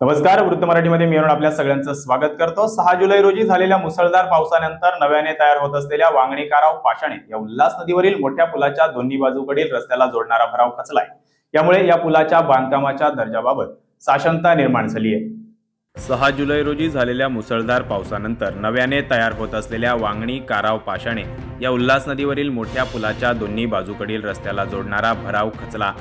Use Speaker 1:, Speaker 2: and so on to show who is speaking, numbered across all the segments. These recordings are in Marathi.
Speaker 1: नमस्कार वृत्त मराठीमध्ये मी अरुण आपल्या सगळ्यांचं स्वागत करतो. सहा जुलै रोजी झालेल्या मुसळधार पावसानंतर नव्याने तयार होत असलेल्या वांगणी काराव पाषाणे या उल्हास नदीवरील मोठ्या पुलाच्या दोन्ही बाजूकडील रस्त्याला जोडणारा भराव खचलाय. यामुळे या पुलाच्या बांधकामाच्या दर्जाबाबत साशंकता निर्माण झाली आहे. सहा जुलै रोजी झालेल्या मुसळधार पावसानंतर नव्याने तयार होत असलेल्या वांगणी काराव पाषाणे या उल्हास नदीवरील मोठ्या पुलाच्या दोन्ही बाजूकडील रस्त्याला जोडणारा भराव खचला.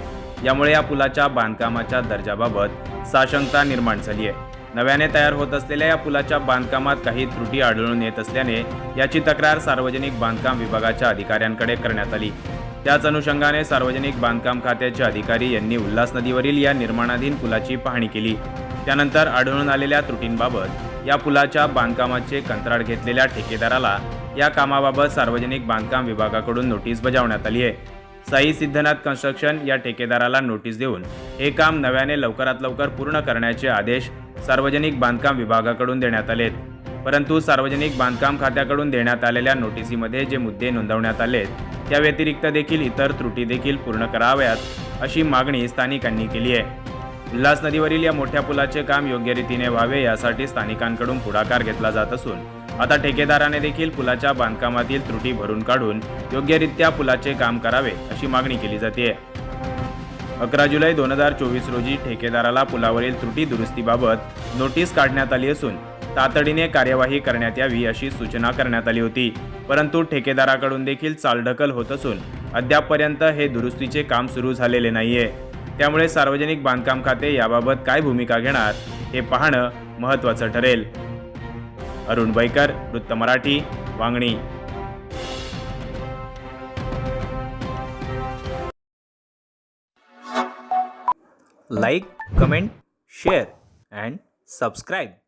Speaker 1: यामुळे या पुलाच्या बांधकामाच्या दर्जाबाबत साशंकता निर्माण झाली आहे. नव्याने तयार होत असलेल्या या पुलाच्या बांधकामात काही त्रुटी आढळून येत असल्याने याची तक्रार सार्वजनिक बांधकाम विभागाच्या अधिकाऱ्यांकडे करण्यात आली. त्याच अनुषंगाने सार्वजनिक बांधकाम खात्याचे अधिकारी यांनी उल्हास नदीवरील या निर्माणाधीन पुलाची पाहणी केली. त्यानंतर आढळून आलेल्या त्रुटींबाबत या पुलाच्या बांधकामाचे कंत्राट घेतलेल्या ठेकेदाराला या कामाबाबत सार्वजनिक बांधकाम विभागाकडून नोटीस बजावण्यात आली आहे. साई सिद्धनाथ कन्स्ट्रक्शन या ठेकेदाराला नोटीस देऊन हे काम नव्याने लवकरात लवकर पूर्ण करण्याचे आदेश सार्वजनिक बांधकाम विभागाकडून देण्यात आलेत. परंतु सार्वजनिक बांधकाम खात्याकडून देण्यात आलेल्या नोटिसीमध्ये जे मुद्दे नोंदवण्यात आलेत त्या व्यतिरिक्त देखील इतर त्रुटी देखील पूर्ण कराव्यात अशी मागणी स्थानिकांनी केली आहे. उल्हास नदीवरील या मोठ्या पुलाचे काम योग्य रीतीने व्हावे यासाठी स्थानिकांकडून पुढाकार घेतला जात असून आता ठेकेदाराने देखील पुलाच्या बांधकामातील त्रुटी भरून काढून योग्यरित्या पुलाचे काम करावे अशी मागणी केली जाते अकरा जुलै दोन हजार चोवीस रोजी ठेकेदाराला पुलावरील त्रुटी दुरुस्तीबाबत नोटीस काढण्यात आली असून तातडीने कार्यवाही करण्यात यावी अशी सूचना करण्यात आली होती. परंतु ठेकेदाराकडून देखील चालढकल होत असून अद्यापपर्यंत हे दुरुस्तीचे काम सुरू झालेले नाहीये. त्यामुळे सार्वजनिक बांधकाम खाते याबाबत काय भूमिका घेणार हे पाहणं महत्त्वाचं ठरेल. अरुण वैकर वृत्त Marathi Vangani.
Speaker 2: Like comment share and subscribe